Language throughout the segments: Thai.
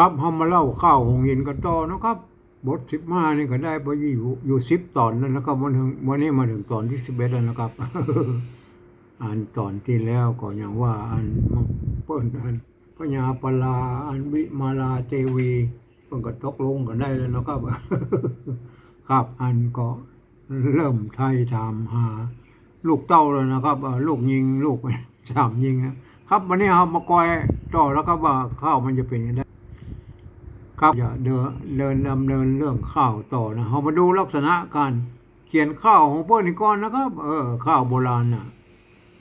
ครับเฮามาเล่าข้าวหงหินกันต่อนะครับ บทสิบห้านี่ก็ได้ไปอยู่อยู่สิบตอนแล้วนะครับวันถึงวันนี้มาถึงตอนที่สิบเอ็ดแล้วนะครับ อ่านตอนที่แล้วก็อย่างว่าอันมังเปิ้นอันพญาปลาอันวิมาลาเทวีเพิ่นก็ตกลงกันได้แล้วนะครับ ครับอันก็เริ่มไทยถามหา ลูกเต้าแล้วนะครับลูกยิงลูกสามยิงนะครับวันนี้เรามากอยต่อแล้วครับว่าข้าวมันจะเป็นยังไง ครับอย่าเดินเดินดำเนินเรื่องข้าวต่อนะเรามาดูลักษณะการเขียนข้าวของเปิ้นนี่ก่อนนะครับ เออข้าวโบราณน่ะ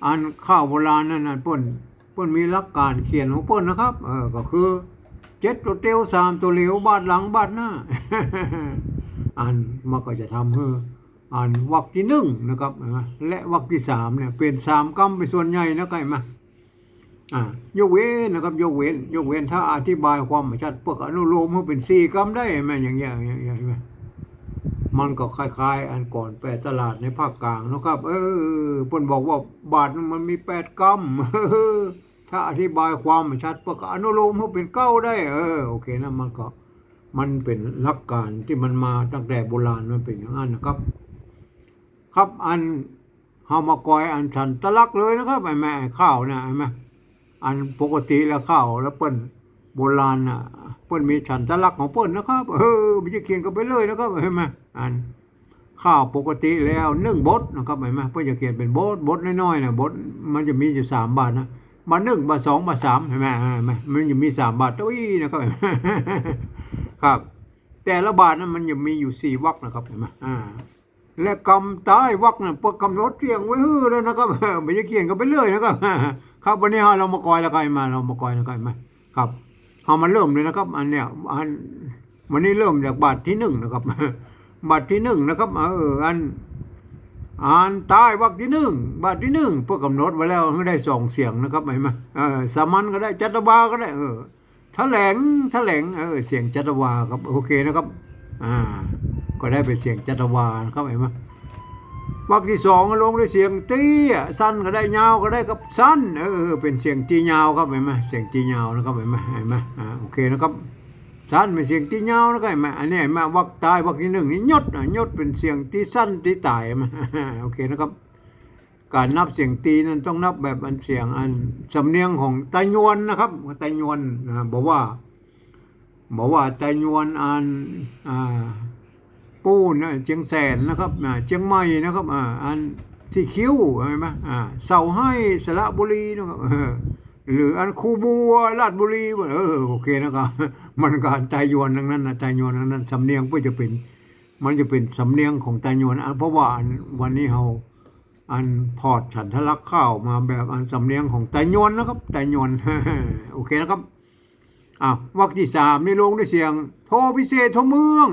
อันข้าวโบราณนั่นน่ะเปิ้นเปิ้นมีหลักการเขียนของเปิ้นนะครับ เออก็คือเจ็ดตัวเตียวสามตัวเหลวบาดหลังบาดหน้า อันมันก็จะทำให้อันวรรคที่หนึ่งนะครับและวรรคที่สามเนี่ยเป็นสามกรรมเป็นส่วนใหญ่นะไก่มาอ่า ยกเว้นนะครับ ยกเว้น ยกเว้นถ้าอธิบายความชัดพวกอนุโลมให้เป็นสี่กรรมได้ไหมอย่างเงี้ยอย่างเงี้ยเห็นไหมมันก็คล้ายๆ อันก่อนแปดตลาดในภาคกลางนะครับ เออพ่นบอกว่าบาทมันมีแปดกรัมถ้าอธิบายความชัดพวกอนุโลมให้เป็นเก้าได้ เออโอเคนะมันก็มันเป็นหลักการที่มันมาตั้งแต่โบราณมันเป็นอย่างนั้นนะครับ ครับอันเฮามากอยอันฉันตะลักเลยนะครับไอ้แม่ข้าวนะไอ้แม่ อันปกติแล้วข้าวแล้วเปิ้นโบราณน่ะเปิ้นมีฉันตะลักของเปิ้นนะครับ เออไม่ใช่เขียนกันไปเลยนะครับเห็นไหมอันข้าวปกติแล้วนึ่งบดนะครับเห็นไหมเพื่อจะเขียนเป็นบดบดน้อยๆนะบดมันจะมีอยู่สามบาทนะมาหนึ่งบาทสองบาทสามเห็นไหมเห็นไหมมันจะมีสามบาทตุ้ยนะครับครับ แต่ละบาทนั้นมันยังมีอยู่สี่วรรคนะครับเห็นไหมอ่าและกำตายวรรคนั้นเพื่อกำหนดเรียงไว้ฮือแล้วนะครับไม่ใช่เขียนกันไปเรื่อยนะครับ ครับวันนี้เรามากอยแล้วกันมา เรามากอยแล้วกันมาครับเอามาเริ่มเลยนะครับ อันเนี้ยอันวันนี้เริ่มจากบาทที่หนึ่งนะครับบาทที่หนึ่งนะครับเอออันอ่านใต้วรรคที่หนึ่งบาทที่หนึ่งเพื่อกำหนดไว้แล้วให้ได้สองเสียงนะครับเห็นไหมเออสามัญก็ได้จัตวาก็ได้เออแถลงแถลงเออเสียงจัตวาครับโอเคนะครับ อ่า ก็ได้เป็นเสียงจัตวานะครับเห็นไหม วรรคที่สองก็ลงด้วยเสียงตี้สั้นก็ได้ยาวก็ได้กับสั้นเออเป็นเสียงตียาวครับเห็นไหมเสียงตียาวนะครับเห็นไหมเห็นไหมอ่าโอเคนะครับสั้นเป็นเสียงตียาวนะครับเห็นไหมอันนี้เห็นไหมวรรคตายวรรคที่หนึ่งนี่ยศนะยศเป็นเสียงที่สั้นที่ตายมาโอเคนะครับ การนับเสียงตีนั้นต้องนับแบบอันเสียงอันสำเนียงของไตยวนนะครับไตยวนนะบอกว่าบอกว่าไตยวนอันอ่า ปูนเชียงแสนนะครับเชียงใหม่นะครับอ,อันที่คิ้วเห็นไหมเสาให้สระบุรีนะครับหรืออันคูบัวราชบุรีเออโอเคนะครับมันการไตยวนทั้งนั้นนะไตยวนทั้งนั้นสำเนียงก็จะเป็น มันจะเป็นสำเนียงของไตยวนเพราะว่าวันนี้เราอันถอดฉันทะลักข้าวมาแบบอันสำเนียงของไตยวนนะครับไตยวนโอเคนะครับอะวรรคที่สามนี่ลงด้วยเสียง โทพิเศษโทเมือง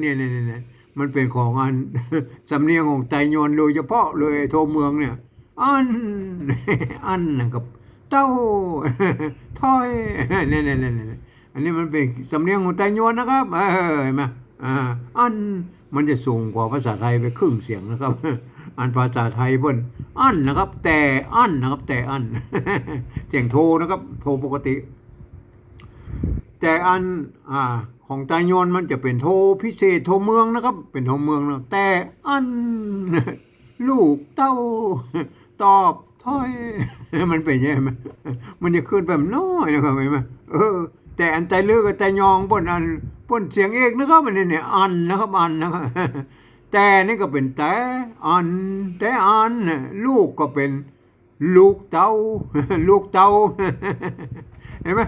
เนี่ยเนี่ยเนี่ยเนี่ยมันเป็นของอันสำเนียงของไตยวนโดยเฉพาะเลยโทเมืองเนี่ย อันอันนะครับเต้าถ้อยเนี่ยเนี่ยเนี่ยเนี่ยอันนี้มันเป็นสำเนียงของไตยวนนะครับเออเห็นไหมอ่าอันมันจะสูงกว่าภาษาไทยไปครึ่งเสียงนะครับอันภาษาไทยเพิ่นอันนะครับ แต่อันนะครับ แต่อันเสียงโทนะครับ โทปกติ แต่อันอ่า ของตายนมันจะเป็นโทพิเศษโทเมืองนะครับ เป็นโทเมืองนะแต่อันลูกเต้า ตอบถ้อย มันเป็นยังไงมมันจะขึ้นแบบน้อยนะครับเห็นไหมเออ แต่อันไตเลือกกับไตยองบนอันบนเสียงเอกนะครับมันเนี่ยอันนะครับอันนะครับแต่นี่ก็เป็นแต่อัน แต่อันลูกก็เป็นลูกเต้าลูกเต้าเห็นไหม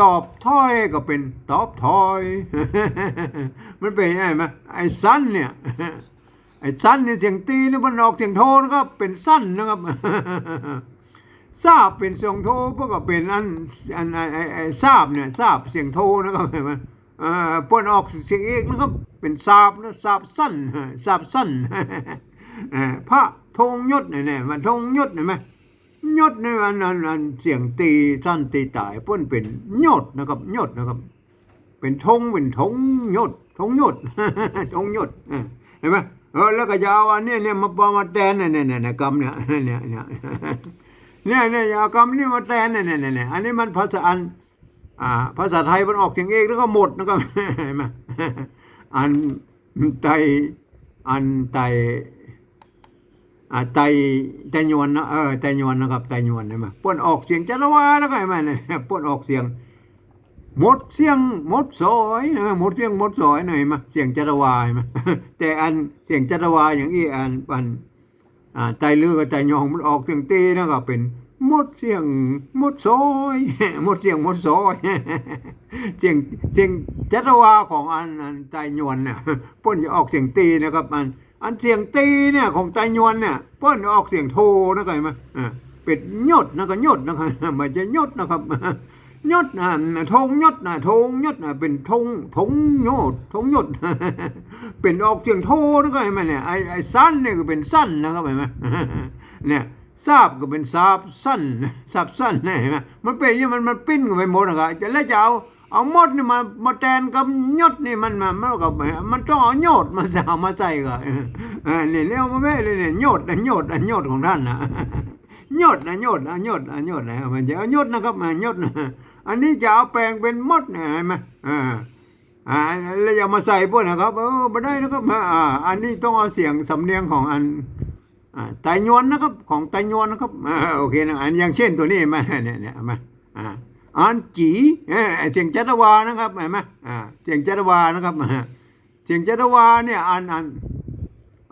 ตอบถ้อยก็เป็นตอบถ้อย มันเป็นยังไงไหมไอ้สั้นเนี่ยไอ้สั้นเนี่ยเสียงตีนี่มันออกเสียงโทนะครับเป็นสั้นนะครับทราบเป็นเสียงโทพวกก็เป็นอันอันไอ้ไอ้ทราบเนี่ยทราบเสียงโทนะครับเห็นไหมอ่อเปิ้นออกเสียงเอกนะครับ เป็นทราบนะทราบสั้นทราบสั้นพระธงยศเนี่ยมันธงยศเห็นไหม ยศในอันอันอันเสียงตีสั้นตีตายเพิ่นเป็นยศนะครับยศนะครับ เป็นธงเป็นธงยศธงยศธงยศเออเห็นไหมเออแล้วก็ยาวอันนี้เนี่ยมาปอมาแตนเนี่ยเนี่ยเนี่ยกรรมเนี่ยเนี่ยเนี่ยเนี่ยเนี่ยยาวกรรมนี่มาแตนเนี่ยเนี่ยเนี่ยอันนี้มันภาษาอันอ่าภาษาไทยมันออกเสียงเอกแล้วก็หมดนะครับเห็นไหมอันไตอันไต ไตไตยวนนะเออไตยวนนะครับไตยวนเห็นไหมป้นออกเสียงจัตวาแล้วไหมเนี่ยป้นออกเสียงหมดเสียงหมดซอยเออหมดเสียงหมดซอยหน่อยมาเสียงจัตวาเห็นไหมแต่อันเสียงจัตวาอย่างอี้อันอันไตลือกับไตยองมันออกเสียงตีนะครับเป็นหมดเสียงหมดซอยหมดเสียงหมดซอยเสียงเสียงจัตวาของอันอันไตยวนเนี่ยป้นจะออกเสียงตีนะครับอัน อันเสียงตีเนี่ยของไตยวนเนี่ยป้นออกเสียงโทนะครับเห็นไหมเป็ดยดนะก็ยดนะครับไม่ใช่ยดนะครับยศนะธงยศนะธงยศนะเป็นธงธงยดธงยศเป็นออกเสียงโทนะก็เห็นไหมเนี่ยไอไอสั้นเนี่ยก็เป็นสั้นนะครับเห็นไหมเนี่ยทราบก็เป็นทราบสั้นทราบสั้นเนี่ยเห็นไหมมันเป็นอย่างมันมันปิ้นกันไปหมดนะครับจะแล้วจะเอา เอาหมดนี่มามาแทนกับยศนี่มันมันมันก็มันต้องเอาโยดมาใส่เอามาใส่ก็เออเนี่ยเรียกมาแม่เลยเนี่ยโยดนะโยดนะโยดของท่านนะยศนะยศนะยศนะยศนะมันจะเอายศนะครับมายศนะอันนี้จะเอาแปลงเป็นมดนะเห็นไหมอ่าอ่าแล้วอย่ามาใส่พวกนะครับเออไม่ได้นะครับอ่าอันนี้ต้องเอาเสียงสำเนียงของอันอ่าไตยวนนะครับของไตยวนนะครับอ่าโอเคนะอันอย่างเช่นตัวนี้มาเนี่ยเนี่ยมาอ่า อันจีเออเสียงจัตวานะครับเห็นไหมอ่าเสียงจัตวานะครับเสียงจัตวาเนี่ยอันอัน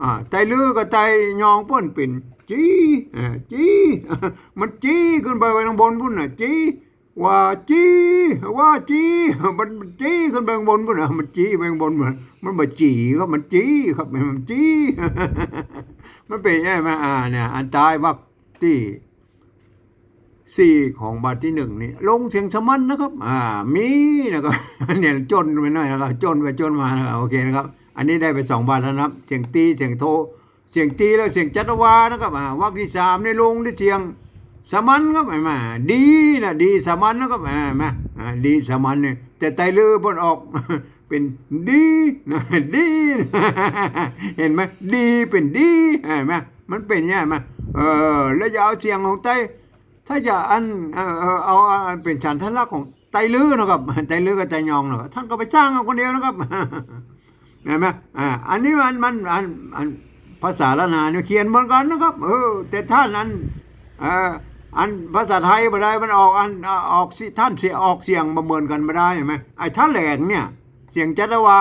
อ่าไตลือกับไตยองป้นเป็นจีอ่าจีมันจีขึ้นไปไว้ข้างบนพุ่นน่ะจีว่าจีว่าจีมันจีขึ้นไปข้างบนพุ่นน่ะมันจีไปข้างบนมันมันบ่จีครับมันจีครับมันจีมันเป็นไงมาอ่าเนี่ยอันตายวักที่ สี่ของบาทที่หนึ่งนี่ลงเสียงสมันนะครับ อ่ามีนะครับเนี่ยจนไปหน่อยนะครับ จนไปจนมานะครับโอเคนะครับ อันนี้ได้ไปสองบาทแล้วนะครับ เสียงตีเสียงโท เสียงตีแล้วเสียงจัตวานะครับอ่าวักที่สามในลงด้วยเสียงสมันครับไอ้มาดีนะดีสมันนะครับอ่ามาอ่าดีสมันเนี่ยแต่ไตลือบนออกเป็นดีนะดีนะเห็นไหมดีเป็นดีเห็นไหมมันเป็นอย่างไหมเออแล้วจะเอาเสียงของไต ถ้าจะอันเอาอันเป็นฉันทลักษณ์ของไตลื้อนะครับไตลื้อกับไตยองนะครับท่านก็ไปสร้างเอาคนเดียวนะครับเห็นไหมอ่าอันนี้มันมันอันอันภาษาละนาเนี่ยเขียนเหมือนกันนะครับเออแต่ท่านอันอออันภาษาไทยไม่ได้มันออกอันออกสิท่านเสียออกเสียงประเมินกันไม่ได้เห็นไหมไอ้ท่านแหลงเนี่ย เสียงจัตวา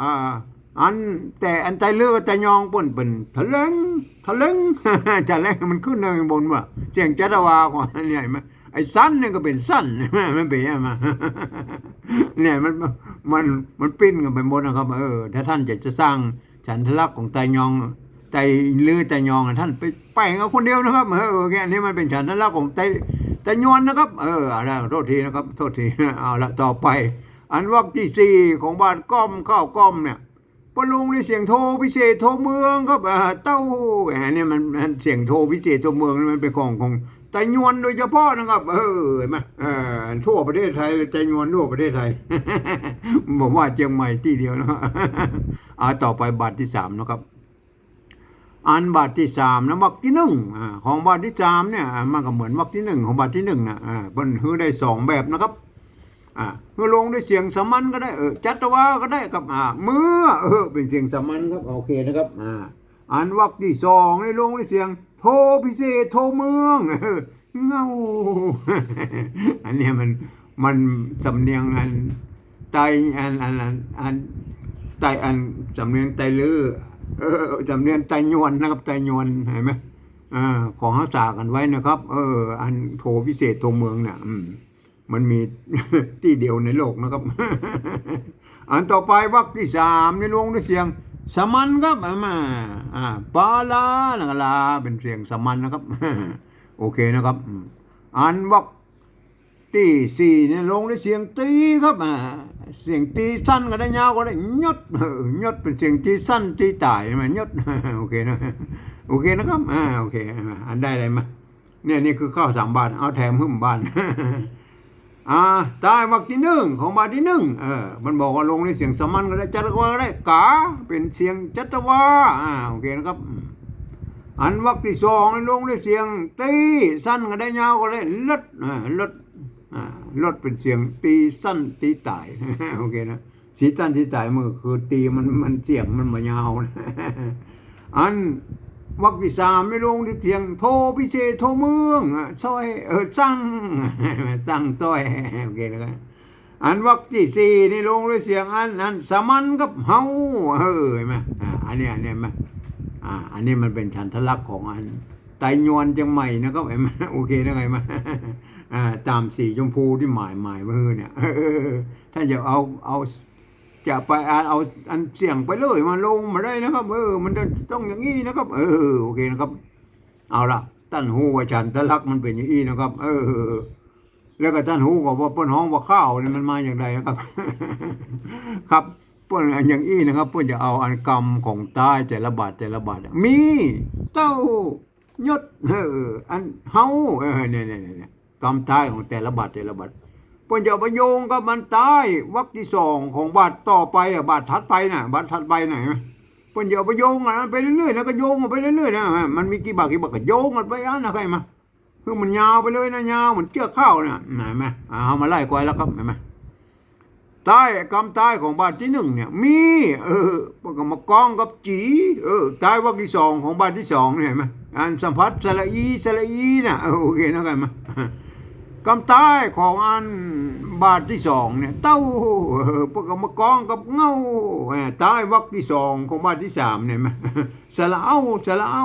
อ่า อันแต่อันไตเลือกไตยองป่นเป็นทะเลงทะเลงจะแรงมันขึ้นในบนว่าเสียงจัตวาของอันเนี่ยเห็นไมไอ้สั้นเนี่ยก็เป็นสั้นมันเป็นยังไงเนี่ยมันมันมันปิ้นกันไปหมดนะครับเออถ้าท่านจะจะสร้างฉันทลักษณ์ของไตยองไตลือไตยองอะท่านไปแปงเอาคนเดียวนะครับเออโอเคอันนี้มันเป็นฉันทลักษณ์ของไตไตยวนนะครับ เอออาละโทษทีนะครับ โทษทีเอาละต่อไป อันวักที่สี่ของบ้านก้อมข้าวก้อมเนี่ย ปลุงในเสียงโทพิเศษโทเมืองครับเต้าอันนี้มันมันเสียงโทพิเศษโทเมืองมันเป็นของของไตยวนโดยเฉพาะนะครับ เออไหมเออทั่วประเทศไทยเลยไตยวนทั่วประเทศไทยบอกว่าเชียงใหม่ที่เดียวนะอ่าต่อไปบาทที่สามนะครับ อันบาทที่สามนะวรรที่หนึ่งของบาทที่สามเนี่ยมันก็เหมือนวรรที่หนึ่งของบาทที่หนึ่งนะอ่ามันคือได้สองแบบนะครับ อ่าเมื่อลงด้วยเสียงสามัญก็ได้เออจัตวาก็ได้ครับอ่าเมื่อเออเป็นเสียงสามัญครับโอเคนะครับอ่าอันวรรคที่สองได้ลงด้วยเสียง โทพิเศษโทเมืองเงาอันนี้มันมันสำเนียงอันไตอันอันอันอันไตอันสำเนียงไตลือเออสำเนียงไตยวนนะครับไตยวนเห็นไหมอ่าของเขาสากันไว้นะครับ เออ อันโทพิเศษโทเมืองเนี่ยอืม มันมีที่เดียวในโลกนะครับ อันต่อไปวรรคที่สามในลงด้วยเสียงสมัญครับมาอ่าปาลานะลาเป็นเสียงสมัญนะครับ โอเคนะครับ อันวรรคที่สี่เนี่ยลงด้วยเสียงตีครับอ่าเสียงตีสั้นก็ได้ยาวก็ได้ยศเออยศเป็นเสียงตีสั้นตีตายใช่ไหมยศโอเคนะโอเคนะครับอ่าโอเคอันได้อะไรมาเนี่ยนี่คือข้าวสามบาทเอาแถมหึ่มบาน อ่าใต้วรรคที่หนึ่งของบาทที่หนึ่งเออมันบอกว่าลงในเสียงสมัญก็ได้จัตวาก็ได้กาเป็นเสียงจัตวาอ่าโอเคนะครับ อันวรรคที่สองลงในเสียงตีสั้นก็ได้ยาวก็ได้ลดอ่าลดอ่าลดเป็นเสียงตีสั้นตีตายโอเคนะสีสั้นตีตายมือคือตีมันมันเสียงมันมายาวนะอัน วักที่สามไม่ลงที่เสียง โทพิเศษโทเมืองซอยเออจังจังซอยโอเคนะครับอันวักที่สี่นี่ลงด้วยเสียงอันอันสมันกับเฮาเออเห็นไหมอ่าอันนี้อันนี้ไหมอ่าอันนี้มันเป็นฉันทลักษณ์ของอันไตยวนจังใหม่นะครับเห็นไหมโอเคนะไงมาอ่าตามสีชมพูที่หมายหมายมือเนี่ยเออถ้าจะเอาเอา จะไปอ่านเอาอันเสียงไปเลยมาลงมาได้นะครับเออมันต้องอย่างนี้นะครับ เออโอเคนะครับ เอาละท่านหูว่าฉันทลักมันเป็นอย่างนี้นะครับ เออ แล้วก็ท่านหูก็ว่าเปิ้นห้องว่าข้าวนี่มันมาอย่างไรนะครับ ครับเปิ้นอันอย่างอี้นะครับเปิ้นจะเอาอันกรรมของใต้แต่ละบาทแต่ละบาทมีเต้ายศเอออันเฮาเออเนี่ยเนี่ยเนี่ยกรรมใต้ของแต่ละบาทแต่ละบาท เปิ้นจะเอาไปโยงกับมันใต้วรรคที่สองของบาทต่อไปอะบาทถัดไปน่ะบาทถัดไปน่ะเห็นมเปิ้นจะเอาไปโยงอันนั้นไปเรื่อยๆนะก็โยงกันไปเรื่อยๆนะมันมีกี่บาทกี่บาทก็โยงกันไปอันนะใครมาคือมันยาวไปเลยนะยาวเหมือนเชือกข้าวเนี่ยเห็นไหมเอามาไล่กวายแล้วครับเห็นไหมใต้กำใต้ของบานที่หนึ่งเนี่ย มี เออพวกก็มากองกับจี เออใต้วรรคที่สองของบานที่สองเนี่ยเห็นไหมอันสัมผัสสระอีสระอีน่ะโอเคนะครับมา กำใต้ของอันบาทที่สองเนี่ยเต้าพวกก็มกองกับเงาเออใต้วรรคที่สองของบ้านที่สามเนี่ยเห็นไหมสระเอาสระเอา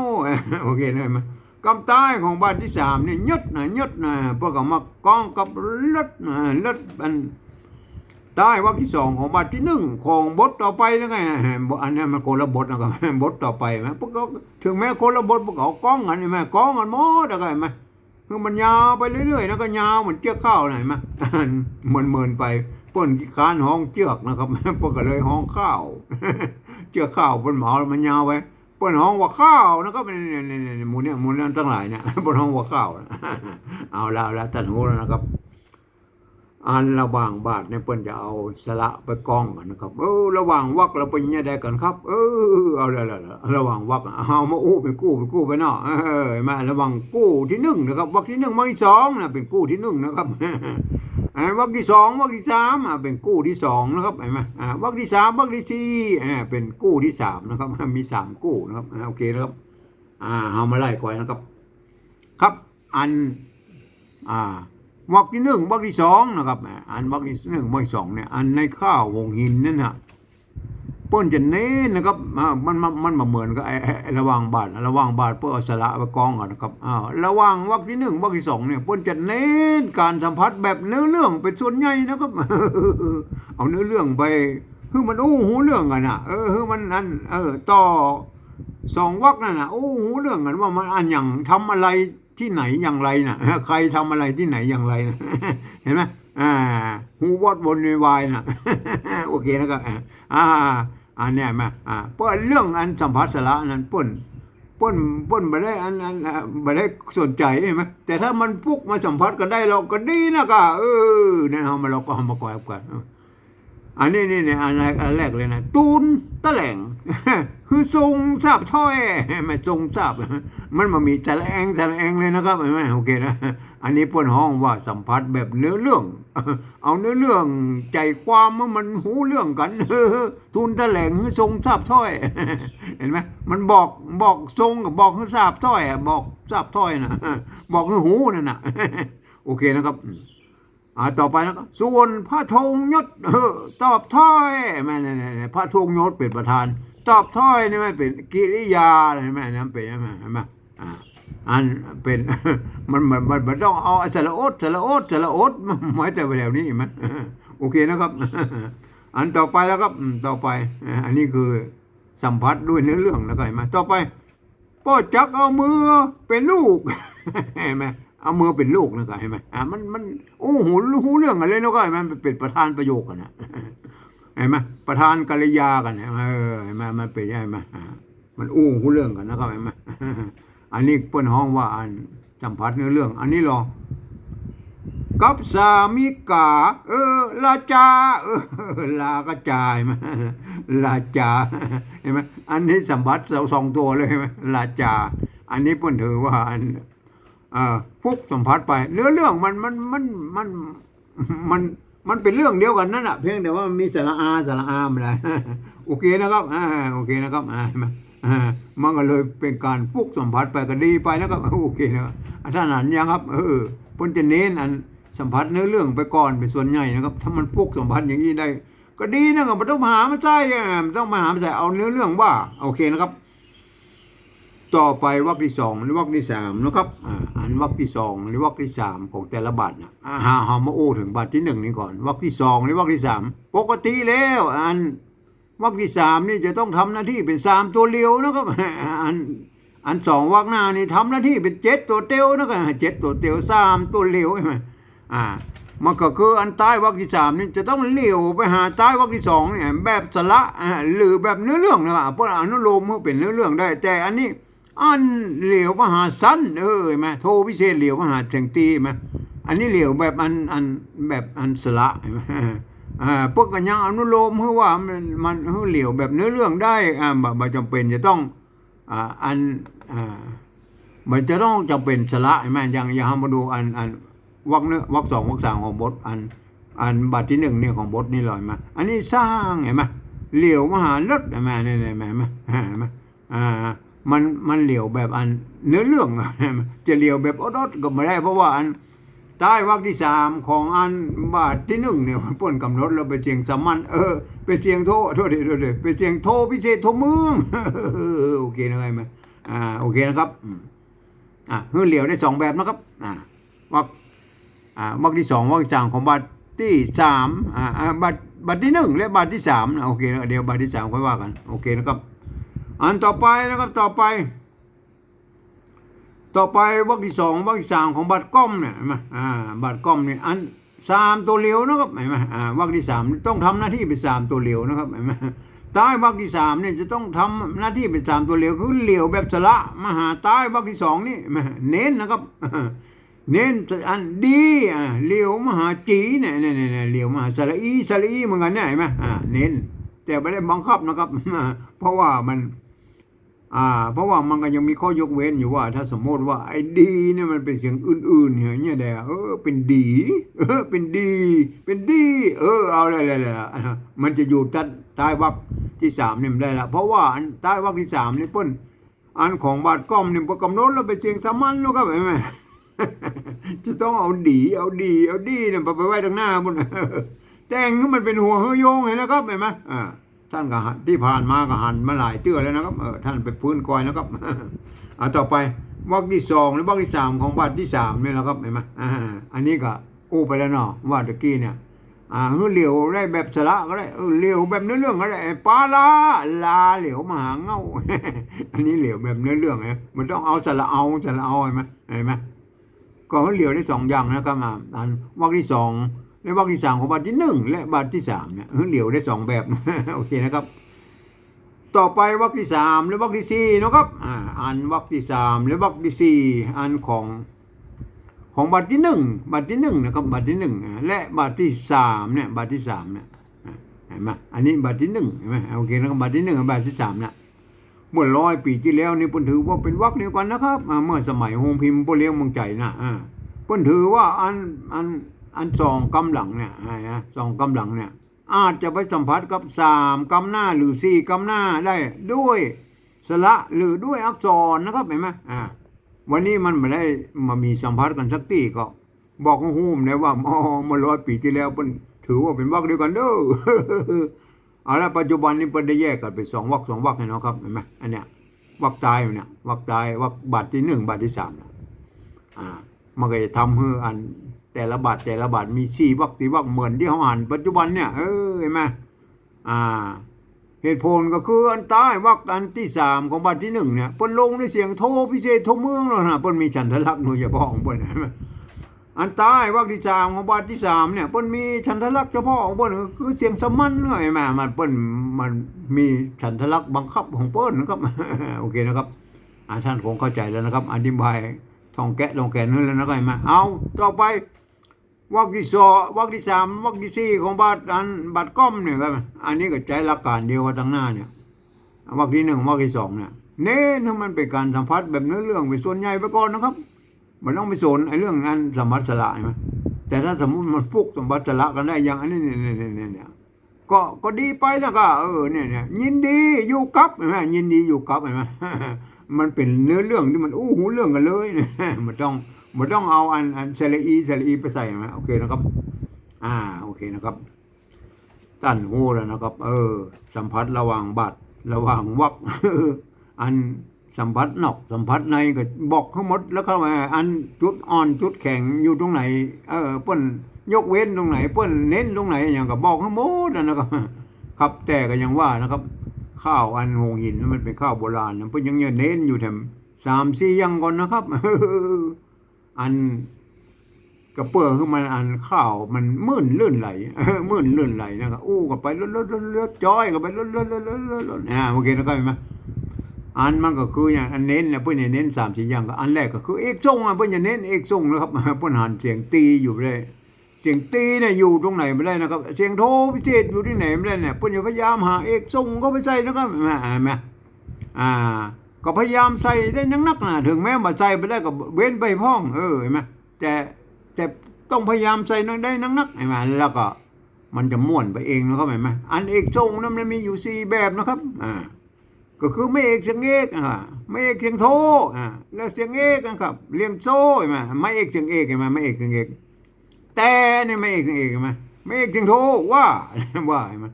โอเคนะเห็นไหมกำใต้ของบ้านที่สามเนี่ยยศนะยศนะพวกก็มกองกับรถนะรถอันใต้วักที่สองของบ้านที่หนึ่งของบทต่อไปนะไงอันนี้มันคนละบทนะครับบทต่อไปไหมพวกก็ถึงแม้คนละบทพวกเอากองกันใช่ไหมกองกันหมดอะไรไหม คือมันยาวไปเรื่อยๆนะก็ยาวเหมือนเชือกข้าวหน่อยไหมมันเมินไปเปิ้นคานห้องเชือกนะครับป้นก็เลยห้องข้าวเชือกข้าวเปิ้นหมาล้วมันยาวไปเปิ้นห้องว่าข้าวนะครับเนี่ยเนี่ยเนี่ยหมูเนี่ยหมูนั่นทั้งหลายเนี่ยเปิ้นห้องว่าข้าวเอาละเอาละท่านหูแล้วนะครับ อันระหว่างบาทเนี่ยเปิ้นจะเอาสละไปกองกันนะครับ เออระหว่างวักเราเป็นยังไงกันครับ เออเอาละละระหว่างวักเอามาอู้เป็นกู้เป็นกู้ไปเนาะเออมาระหว่างกู้ที่หนึ่งนะครับวักที่หนึ่งวักที่สองนะเป็นกู้ที่หนึ่งนะครับอ่าวักที่สองวักที่สามอ่าเป็นกู้ที่สองนะครับเห็นไหมอ่าวักที่สามวักที่สี่อ่าเป็นกู้ที่สามนะครับ มีสามกู้นะครับโอเคนะครับอ่าเอามาไล่ก่อนนะครับ ครับ อันอ่า วักที่หนึ่งวักที่สองนะครับอันวักที่หนึ่งวักที่สองเนี่ยอันในข้าววงหินนั่นนะเป้นจะเน้นนะครับมันมันมันมาเหมือนกับไอ้ไอระว่างบาทระว่างบาทเพื่อเอาสละไปกองกันนะครับอ่าระว่างวักที่หนึ่งวักที่สองเนี่ยเป้นจะเน้นการสัมผัสแบบเนื้อเรื่องเป็นส่วนใหญ่นะครับเอาเนื้อเรื่องไปคือมันโอ้หูเรื่องกันอะเออคือมันนั่นเออต่อสองวักนั่นนะโอ้หูเรื่องกันว่ามันอันอย่างทำอะไร ที่ไหนอย่างไรน่ะใครทำอะไรที่ไหนอย่างไรนะเห็นไหมอ่าหูวอดวนวายน่ะโอเคนะครับอ่าอันเนี้ยมาอ่าเปิ้นเรื่องอันสัมผัสสละนั้นเปิ้นเปิ้นเปิ้นไม่ได้อันอันอ่าไม่ได้สนใจใช่ไหมแต่ถ้ามันพุกมาสัมผัสกันได้เราก็ดีนะก็เออเนี่ยเรามาเราก็เอามาก่อยกัน อันนี้นี่เนี่ยอันแรกอันแรกเลยนะ ตูนตะแหลงคือทรงทราบถ้อยไม่ทรงทราบ มันมามีแต่ละแองแต่ละแองเลยนะครับเห็นไหมโอเคนะอันนี้เปิ้นห้องว่าสัมผัสแบบเนื้อเรื่อง เอาเนื้อเรื่องใจความว่ามันหูเรื่องกันตูนตะแหลงคือทรงทราบถ้อย เห็นไหมมันบอกบอกทรงกับบอกคือทราบถ้อยบอกทราบถ้อยนะบอกคือหูนั่นนะโอเคนะครับ อ่าต่อไปนะครับส่วนพระธงยศตอบถ้อยแม่เนี่ยพระธงยศเป็นประธาน ตอบถ้อยนี่ไม่เป็นกิริยาอะไรไหมนั่นเป็นใช่ไหมเห็นไหมอ่าอันเป็นมันมันมันมันต้องเอาสระโอดสระโอดสระโอดหมายแต่ไปแล้วนี้เห็นโอเคนะครับ อันต่อไปแล้วครับต่อไป อันนี้คือสัมผัสด้วยเนื้อเรื่องแล้วก็เห็นไหมต่อไปพ่อจักเอามือเป็นลูกเห็นไหม เอามือเป็นลูกนะก็เห็นไหมอ่ามันมันโอ้โหรู้เรื่องอะไรแล้วก็เห็นไหมเป็นประธานประโยคกันนะเห็นไหมประธานกัลยากันเห็นไหมเห็นไหมมันเป็นใช่ไหมอ่ามันอู้หูเรื่องกันนะครับเห็นไหมอันนี้เปิ้นห้องว่าอันสัมผัสเนื้อเรื่อง อันนี้รอกับสามิกา เออลาจาเออลากระจายมาลาจาเห็นไหมอันนี้สัมผัสสองตัวเลยไหมลาจา อันนี้เปิ้นถือว่าอัน ฟุกสัมผัสไปเนื้อเรื่องมันมันมันมันมันมันเป็นเรื่องเดียวกันนั่นแหละเพียงแต่ว่ามันมีสระอาสระอาไม่ได้โอเคนะครับอ่าโอเคนะครับอ่ามันก็เลยเป็นการฟุกสัมผัสไปก็ดีไปนะครับโอเคนะครับอะท่านอ่านยังครับ เออพิ่นจะเน้นอันสัมผัสเนื้อเรื่องไปก่อนเป็นส่วนใหญ่นะครับ ถ้ามันฟุกสัมผัสอย่างนี้ได้ ก็ดีนะครับมันต้องมาหามาใส่อะมันต้องมาหามาใส่เอาเนื้อเรื่องว่า โอเคนะครับ ต่อไปวรรคที่สองหรือวรรคที่สามนะครับอ่าอันวรรคที่สองหรือวรรคที่สามของแต่ละบัตรนะอ่าหาหามาโอ้ถึงบัตรที่หนึ่งนี่ก่อนวรรคที่สองหรือวรรคที่สามปกติแล้วอันวรรคที่สามนี่จะต้องทำหน้าที่เป็นสามตัวเลียวนะครับอันอันสองวรรคหน้านี่ทำหน้าที่เป็นเจ็ดตัวเตียวนะครับเจ็ดตัวเตียวสามตัวเลียวใช่ไหมอ่ามันก็คืออันใต้วรรคที่สามนี่จะต้องเลี้ยวไปหาใต้วรรคที่สองเนี่ยแบบสระหรือแบบเนื้อเรื่องนะครับเพื่ออนุโลมเพื่อเป็นเนื้อเรื่องได้ แต่อันนี้ อันเหลียวมหาสั้นเออเห็นไหมโทพิเศษเหลียวมหาเสียงตีไหมอันนี้เหลียวแบบอันอันแบบอันสละเห็นไหมอ่าพวกกันยังอนุโลมเพื่อว่ามันมันเพื่อเหลียวแบบเนื้อเรื่องได้อ่าบ่บ่จำเป็นจะต้องอ่าอันอ่ามันจะต้องจำเป็นสละเห็นไหมอย่างอย่างมาดูอันอันวรรคเนื้อวรรคสองวรรคสามของบทอันอันบัตรที่หนึ่งเนี่ยของบทนี่ลอยมา อันนี้สร้างเห็นไหมเหลียวมหาลิศเห็นไหมเนี่เห็นไหมเห็นไหมเห็นไหมอ่า มันมันเหลียวแบบอันเนื้อเรื่อง จะเหลียวแบบอดๆก็ไม่ได้ เพราะว่าอันใต้วรรคที่สามของอันบาทที่หนึ่งเนี่ยมันป้นกำหนดเราไปเสียงสามันเออไปเสียงโทษโทษทีโทษทีไปเสียงโทพิเศษโทมือโอเคนะไงไหมอ่าโอเคนะครับอ่าเฮือเหลียวได้สองแบบนะครับอ่าวรรคอ่าวรรคที่สองวรรคจางของบาทที่สามอ่าอ่าบัตรบัตรที่หนึ่งและบัตรที่สามนะโอเคนะเดี๋ยวบัตรที่สามค่อยว่ากัน โอเคนะครับ อันต่อไปนะครับต่อไป ต่อไปวรรคที่สองวรรคที่สามของบัตรก้อมเนี่ยเห็นไหมอ่าบัตรก้อมเนี่ยอันสามตัวเหลียวนะครับเห็นไหมอ่าวรรคที่สามต้องทำหน้าที่เป็นสามตัวเหลียวนะครับเห็นไหมใต้วรรคที่สามเนี่ยจะต้องทำหน้าที่เป็นสามตัวเหลียวคือเหลียวแบบสระมหาใต้วรรคที่สองนี่เน้นนะครับเน้นอันดีอ่าเหลียวมหาจีเนี่ยเนี่ยเนี่ยเนเหลียวมหาสระอีสระอีเหมือนกันเนี่ยเห็นไหมอ่าเน้น แต่ไม่ได้บังคับนะครับ เพราะว่ามัน อ่า เพราะว่ามันก็ยังมีข้อยกเว้นอยู่ว่า ถ้าสมมติว่าไอ้ดีเนี่ยมันเป็นเสียงอื่นๆอย่างเงี้ยเด้เออเป็นดี เออ เป็นดี เป็นดี เออ เอาอะไรๆๆมันจะอยู่ใต้ใต้วรรคที่สามเนี่ยมันได้ละเพราะว่าอันใต้วรรคที่สามนี่เปิ้นอันของบาดก้อมเนี่ยพอกำหนดแล้วไปเชียงสามัญแล้วครับเห็นไหมจะต้องเอาดีเอาดีเอาดีเนี่ยไปไว้ตรงหน้ามันแต่งมันเป็นหัวเฮยโยงเห็นนะครับเห็นไหมอ่า ท่านก็หันที่ผ่านมาก็หันมาหลายเตื้อแล้วนะครับเออท่านไปพื้นกอยนะครับอ่าต่อไปวรรคที่สองหรือวรรคที่สามของบัตรที่สามนี่แหละครับเห็นไหมอ่าอันนี้ก็อู้ไปแล้วเนาะว่าตะกี้เนี่ยอ่าเออเหลียวได้แบบสระก็ได้เออเหลียวแบบเนื้อเรื่องก็ได้ปลาลาลาเหลียวมหาเงาอันนี้เหลียวแบบเนื้อเรื่องไงมันต้องเอาสระเอาสระเอาเห็นไหมเห็นไหมก็เหลียวได้สองอย่างนะครับอ่าอันวรรคที่สอง และวรรคที่สามของบัตรที่หนึ่งและบัตรที่สามเนี่ยเออเหลียวได้สองแบบโอเคนะครับ ต่อไปวรรคที่สามและวรรคที่สี่นะครับอ่านวรรคที่สามและวรรคที่สี่อันของของบัตรที่หนึ่งบัตรที่หนึ่งนะครับบัตรที่หนึ่งและบัตรที่สามเนี่ยบัตรที่สามเนี่ยเห็นไหมอันนี้บัตรที่หนึ่งเห็นไหมโอเคนะครับบัตรที่หนึ่งกับบัตรที่สามเนี่ยเมื่อร้อยปีที่แล้วนี่พิ่นถือว่าเป็นวรรคเดียวกันนะครับเมื่อสมัยโฮงพิมพ์พ่อเลี้ยงมืองใจนะอ่าพิ่นถือว่าอันอัน อันสองกำหลังเนี่ยนะสองกำหลังเนี่ยอาจจะไปสัมผัสกับสามกำหน้าหรือสี่กำหน้าได้ด้วยสระหรือด้วยอักษรนะครับเห็นไหมอ่าวันนี้มันไม่ได้มามีสัมพันธ์กันสักทีก็ บอกของฮูมเลยว่าอ๋อมื่อร้อยปีที่แล้วเป็นถือว่าเป็นวักเดียวกันเด้อเอาละปัจจุบันนี้เป็นได้แยกกันเป็นสองวักสองวักเห็นไหมครับเห็นไหมอันเนี้ยวักตายเนี่ยวักตายวักบาทที่หนึ่งบาทที่สามอ่ามันก็จะทำให้อัน แต่ละบาทแต่ละบาทมีสี่วักสี่วักเหมือนที่เขาอ่านปัจจุบันเนี่ยเออเห็นไหมอ่า เหตุผลก็คืออันใต้วักอันที่สามของบัตรที่หนึ่งเนี่ยเปิ้นลงด้วยเสียงโทพิเศษโทเมืองแล้วนะเปิ้นมีฉันทะลักษณ์หน่วยเฉพาะของเปิ้นเห็นไหมอันใต้วักที่สามของบัตรที่สามเนี่ยเปิ้นมีฉันทะลักษณ์เฉพาะของเปิ้นก็คือเสียงสมันเห็นไหมมันเปิ้นมันมีฉันทะลักษณ์บังคับของเปิ้นนะครับโอเคนะครับอาท่านคงเข้าใจแล้วนะครับอธิบายทองแกะทองแกะนั่นแล้วนะครับเห็นไหมเอาต่อไป วักที่สองวักที่สามวักที่สี่ของบัตรอันบัตรก้อมเนี่ยครับอันนี้ก็ใจหลักการเดียวกันทั้งหน้าเนี่ยวักที่หนึ่งวักที่สองเนี่ยเน้นให้มันเป็นการสัมผัสแบบเนื้อเรื่องไปส่วนใหญ่ไปก่อนนะครับ มันต้องไปสนไอ้เรื่องงานสัมผัสสละใช่ไหมแต่ถ้าสมมติมันพุกสมบัติสละกันได้อย่างอันนี้เนี่ยเนี่ยเนี่ยเนี่ยก็ก็ดีไปแล้วก็เออเนี่ยเนี่ยยินดีอยู่กับเห็นไหมยินดีอยู่กับเห็นไหมมันเป็นเนื้อเรื่องที่มันอู้หูเรื่องกันเลยเนี่ยมันต้อง มันต้องเอาอันอันเซเลอีเซเลอีไปใส่ไหมโอเคนะครับ อ่าโอเคนะครับตั้นหูแล้วนะครับ เออ สัมผัสระหว่างบัตรระหว่างวักอันสัมผัสนอกสัมผัสในก็บอกทั้งหมดแล้วก็ว่าอันจุดอ่อนจุดแข็งอยู่ตรงไหน เออเปิ้นยกเว้นตรงไหน เปิ้นเน้นตรงไหนอย่างก็บอกทั้งหมดนะครับครับแต่ก็ยังว่านะครับ ข้าวอันหงหินนั้นมันเป็นข้าวโบราณนะเพิ่นยังเน้นอยู่แถมสามสี่ยังก่อนนะครับ อันกระเปื้อคือมันอันข้าวมันมื่นลื่นไหลมื่นลื่นไหลนะครับอู้กับไปลดลดลดลดจ้อยกับไปลดลดลดลดลดลดอ่าโอเคนะครับเห็นไหมอันมันก็คืออย่างอันเน้นนี่ยเพิ่อนเน้นสามสี่อย่างก็อันแรกก็คือเอกทรงอะเพิ่อนจะเน้นเอกทรงนะครับเพิ่อนหันเสียงตีอยู่เลยเสียงตีเนี่ยอยู่ตรงไหนไม่ได้นะครับ เสียงโทพิเศษอยู่ที่ไหนไม่ได้เนี่ยเพิ่อนจะพยายามหาเอกทรงก็ไปใส่นะครับเห็นไหมเห็นไหมอ่า ก็พยายามใส่ได้นักๆนะถึงแม้ว่าใส่ไปได้ก็เว้นไปพ้อง เออเห็นไหมแต่แต่ต้องพยายามใส่ได้นักๆเห็นไหมแล้วก็มันจะม่วนไปเองนะครับเห็นไหมอันเอกทรงนั้นมันมีอยู่สี่แบบนะครับอ่าก็คือไม่เอกเสียงเอกอ่าไม่เอกเสียงโทอ่าแล้วเสียงเอกนะครับเรียงโซ่เห็นไหมไม่เอกเสียงเอกเห็นไหมไม่เอกเสียงเอก แต่เนี่ยไม่เอกเสียงเอกเห็นไหมไม่เอกเสียงโทว่าว่าเห็นไหม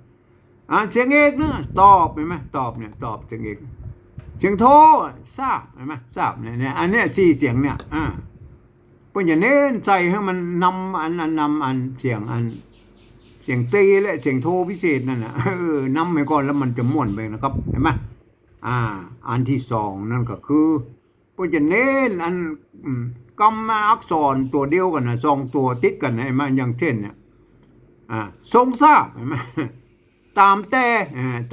อ่าเสียงเอกนะตอบเห็นไหมตอบเนี่ยตอบเสียงเอก เสียงโททราบเห็นไหมทราบเนี่ยเนี่ยอันเนี้ยสี่เสียงเนี่ยอ่าเพื่อจะเน้นใจให้มันนำอันอันนำอันเสียงอัน เสียงตีและเสียงโทพิเศษนั่นนะเออนำไปก่อนแล้วมันจะม่วนไปนะครับเห็นไหมอ่า อันที่สองนั่นก็คือเพื่อจะเน้นอันอืมมาอักษรตัวเดียวกันนะสองตัวติดกันเห็นไหมอย่างเช่นเนี่ยอ่าทรงทราบเห็นไหมตามแต่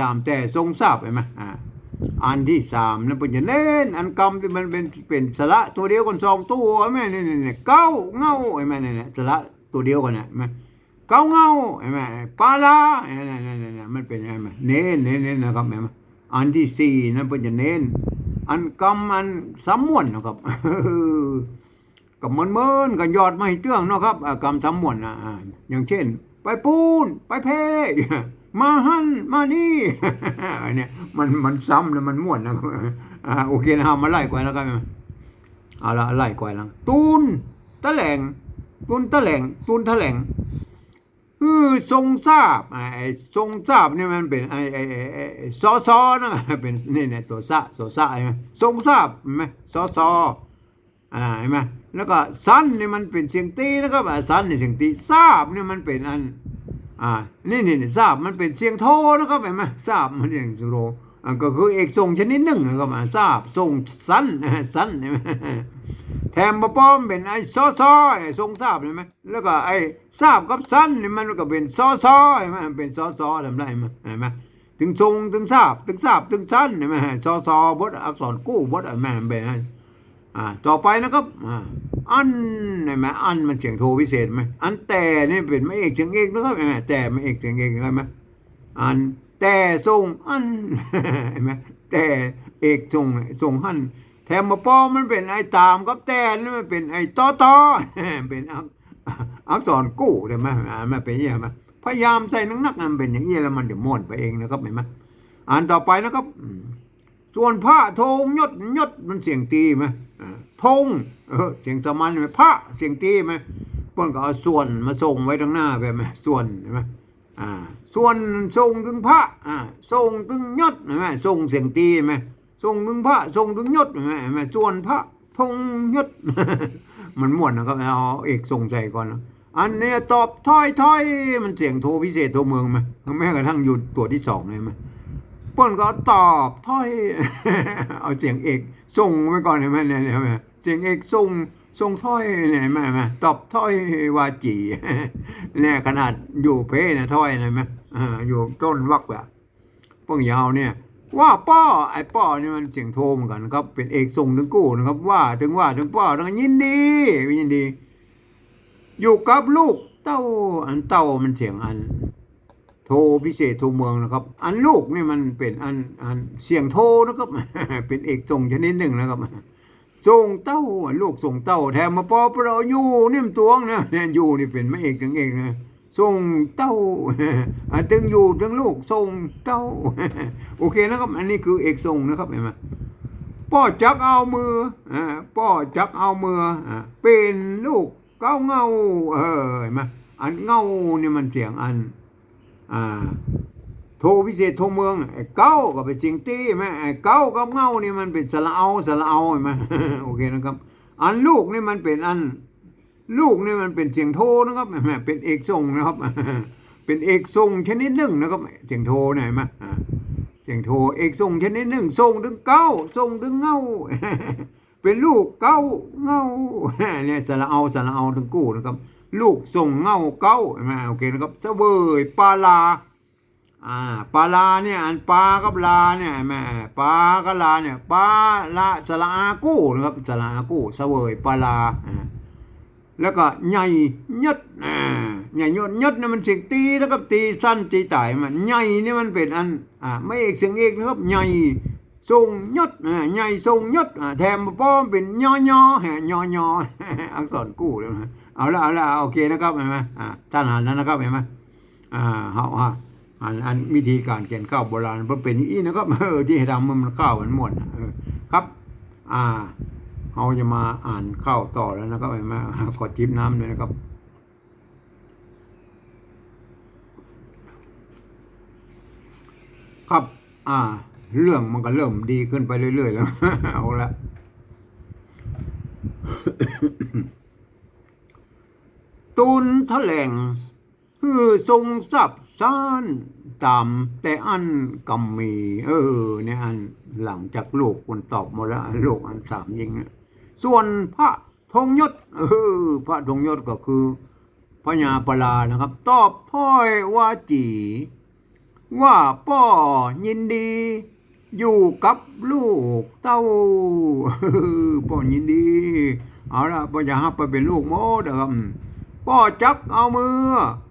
ตามแต่ทรงทราบเห็นไหมอ่า อันที่สามนั่นเป็นเน้นอันกรรมที่มันเป็นเป็นสระตัวเดียวกันสองตัวแม่เนี่ยเนี่ยเก้าเงาไอ้แม่เนี่ยสระตัวเดียวกันนะแม่เก้าเงาไอ้แม่ปลาลาเนี่ยเนี่ยเนี่ยมันเป็นไงแม่เน้นเน้นเน้นนะครับแม่อันที่สี่นั่นเป็นเน้น อันกรรมอันสมวนนะครับกับมันเมินกันยอดไม่เตื้องนะครับกรรมสมวนนะอ่าอย่างเช่น ไปปูนไปเพ มาหันมานี่อันนี้มันมันซ้ำแล้วมันม่วนนะโอเคนะครับมาไล่ก่อนแล้วกันเอาละไล่ก่อนแล้วตูนตะแหลงตูนตะแหลงตูนตะแหลงคือทรงทราบไอ้ทรงทราบนี่มันเป็นไอ้ไอ้ไอ้ไอ้ไอ้ซอซอนะเป็นนี่เนี่ยตัวซะตัวซะใช่ไหมทรงทราบไหมซอซออ่าเห็นไหมแล้วก็สั้นนี่มันเป็นเสียงตีนะครับอ่าสั้นนี่เสียงตีทราบนี่มันเป็นอัน อ่านี่นี่นี่ทราบมันเป็นเสียงโทนะครับเห็นไหมทราบมันเสียงโทอ่าก็คือเอกทรงชนิดหนึ่งนะครับอ่าทราบทรงสั้นสั้นเห็นไหมแถมมาป้อมเป็นไอ้ซอซอไอ้ทรงทราบเห็นไหมแล้วก็ไอ้ทราบกับสั้นนี่มันก็เป็นซอซอเห็นไหมเป็นซอซอทำได้ไหมเห็นไหมถึงทรงถึงทราบถึงทราบถึงสั้นเห็นไหมซอซอบทอักษรกู้บทอะไรแม่เป็น อ่าต่อไปนะครับอ่าอันเห็นไหมอันมันเสียงโทพิเศษไหมอันแต่นี่เป็นไม่เอกเสียงเอกนะครับเห็นไหมแต่ไม่เอกเสียงเอกใช่ไหมอันแต่ทรงอันเห็นไหมแต่เอกทรงทรงหันแถมมาป้อมันเป็นไอ้ตามกับแต่นี่มันเป็นไอ้ต่อต่อเป็นอักอักษรกู้ใช่ไหมอ่ามันเป็นอย่างนี้ไหมพยายามใส่นักๆมันเป็นอย่างนี้แล้วมันจะม่วนไปเองนะครับเห็นไหมอันต่อไปนะครับ ส่วนพระธงยศยศมันเสียงตีไหมธงเสียงสมันไหมพระเสียงตีไหมเพิ่นก็เอาส่วนมาส่งไว้ตรงหน้าแบบไหมส่วนใช่ไหมอ่าส่วนส่งถึงพระอ่าส่งถึงยศใช่ไหมส่งเสียงตีไหมส่งถึงพระส่งถึงยศใช่ไหมเห็นไหมส่วนพระธงยศมันม่วนนะครับเอาเอกส่งใจก่อนนะอันเนี้ยตอบถ้อยถ้อยมันเสียงโทพิเศษโทเมืองไหมแม้กระทั่งอยู่ตัวที่สองเลยไหม เปิ้นก็ตอบถ้อย เอาเสียงเอกส่งไว้ก่อนเห็นไหมเนี่ยเห็นไหมเสียงเอกส่งส่งถ้อยเนี่ยไหมเห็นไหมตอบถ้อยวาจีเนี่ยขนาดอยู่เพนะถ้อยนะเห็นไหมอ่อยู่ต้นวักแบบพวกยาวเนี่ย ว่าป้อไอ้ป้อนี่มันเสียงโทเหมือนกันครับ เป็นเอกส่งถึงกู้นะครับ ว่าถึงว่าถึงป้อถึงยินดียินดี อยู่กับลูกเต้าอันเต้ามันเสียงอัน ทพิเศษโทเมืองนะครับ อันลูกนี่มันเป็นอันอันเสียงโทนะครับ เป็นเอกทรงชนิดหนึ่งนะครับส่งเต้าลูกส่งเต้าแถมมาปอเปราอยู่นี่มตวงนะเนี่ยอยู่นี่เป็นไม่เอกกังเอกนะส่งเต้าอะถึงอยู่ถึงลูกส่งเต้า โอเคนะครับ อันนี้คือเอกส่งนะครับเห็นไหมป้อจักเอามืออ่าป้อจักเอามืออ่าเป็นลูกเก้าเงาเออเห็นไหมอันเงาเนี่ยมันเสียงอัน อ่าโทพิเศษโทเมืองไอ้เก้าก็เป็นเสียงตีไหมไอ้เก้ากับเงานี่มันเป็นสระเอาสระเอาเห็นไหมโอเคนะครับ อันลูกนี่มันเป็นอัน ลูกนี่มันเป็นเสียงโทนะครับแหมเป็นเอกทรงนะครับ เป็นเอกทรงชนิดหนึ่งนะครับเสียงโทเนี่ยเห็นไหมาเสียงโทเอกทรงชนิดหนึ่งทรงถึงเก้าทรงถึงเงาเป็นลูกเก้าเงาเนี่ยสระเอาสระเอาถึงกู้นะครับ ลูกทรงเงาเก้าเห็นไหมโอเคนะครับเสวยปลาลาอ่าปลาลาเนี่ยอันปลากับลาเนี่ยแม่ปลากับลาเนี่ยปลาลาสละอากู้นะครับสละอากู้เสวยปลาลาอ่าแล้วก็ใหญ่ยดอ่าใหญ่ยดยดเนี่ยมันเสียงตีแล้วก็ตีสั้นตีตายมันใหญ่นี่มันเป็นอันอ่าไม่เอกเสียงเอกนะครับใหญ่ทรงยศอ่าใหญ่ทรงยศอ่าแถมป้อมเป็นยอยอฮะยอยออักษรกู้เลยนะ เอาละเอาละโอเคนะครับเห็นไหมอ่าท่านอ่านแล้วนะครับเห็นไหมอ่าเฮาฮะอันอันวิธีการเขียนข้าวโบราณมันเป็นอย่างนี้นะครับเออที่ให้ทำมันมันข้าวมันหมดนะเออครับ อ่าเราจะมาอ่านข้าวต่อแล้วนะครับเห็นไหมขอจิบน้ำเลยนะครับครับ อ่า เรื่องมันก็เริ่มดีขึ้นไปเรื่อยๆแล้ว เอาละ ตูนแถลงคือทรงทรัพย์สานตามแต่อันกำมี เออเนี่ยอันหลังจากโลกคนตอบหมดแล้วโลกอันสามยิง ส่วนพระธงยศเออพระธงยศก็คือพญาปลานะครับ ตอบถ้อยว่าจี ว่าป้อยินดี อยู่กับลูกเต้าป้อยินดี เอาละป้อจะฮับไปเป็นลูกโมดครับ ป้อจักเอามือ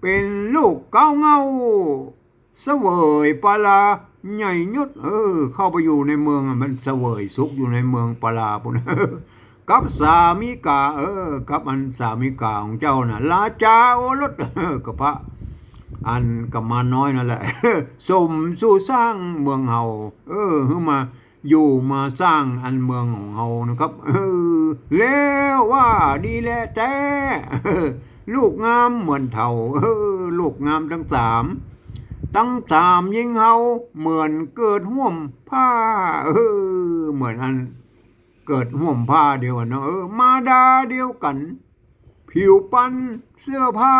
เป็นลูกเก้าเงาเสวยปลาใหญ่ยศเออ เข้าไปอยู่ในเมืองมันเสวยสุขอยู่ในเมืองปลาปุ่นกับสามิกา เออ กับอันสามิกาของเจ้าน่ะลาจาโอรสกับพระอันกับมาน้อยนั่นแหละสมสู่สร้างเมืองเฮาเออขึ้นมาอยู่มาสร้างอันเมืองของเฮานะครับ เออ แล้วว่าดีแลวแต่ ลูกงามเหมือนเท่าเออลูกงามทั้งสามทั้งสามยิงเฮาเหมือนเกิดห่วมผ้าเออเหมือนอันเกิดห่วมผ้าเดียวกันเออ มาดาเดียวกัน ผิวปันเสื้อผ้า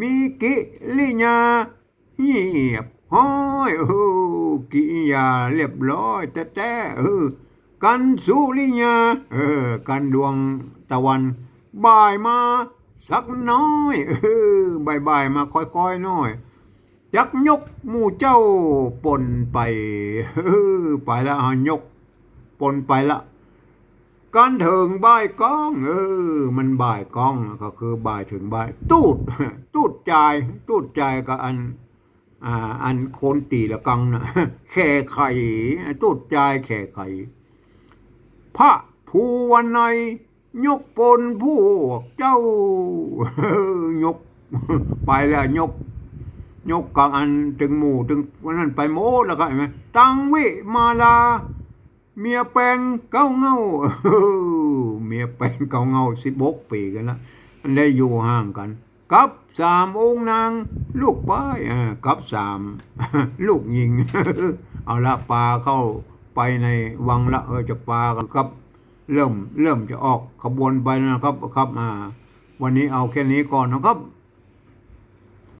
มีกิริยาเหียบห้อยเออกิริยาเรียบร้อยแต่แต่เออ กันสุริยาเออ กันดวงตะวันบ่ายมา สักน้อยเออบายบายมาค่อยๆน้อย จักยกหมู่เจ้าปนไปเออไปแล้วฮะยกปนไปละการถึงบ่ายก้องเออ มันบ่ายก้องก็คือบ่ายถึงบ่าย ตูด ตูดใจตูดใจกับอันอ่าอันโคนตีละกังนะแข่ไข่ตูดใจแข่ไข่พระภูวันใน ยยกปนพวกเจ้ายก ไปแล้วยก ยกกลางอันถึงหมู่ถึงวันนั้นไปโมแล้วก็เห็นไหมตังวิมาลา เมียแปลงเก้าเงาเมียแปลงเก้าเงาสิบกปีกันละมันได้อยู่ห่างกัน กับสามองค์นาง ลูกป้ายอ่ากับสามลูกยิง เอาละปลาเข้าไปในวังละเออจะปลากับ เริ่มเริ่มจะออกขบวนไปนะครับครับอ่าวันนี้เอาแค่นี้ก่อนนะครับ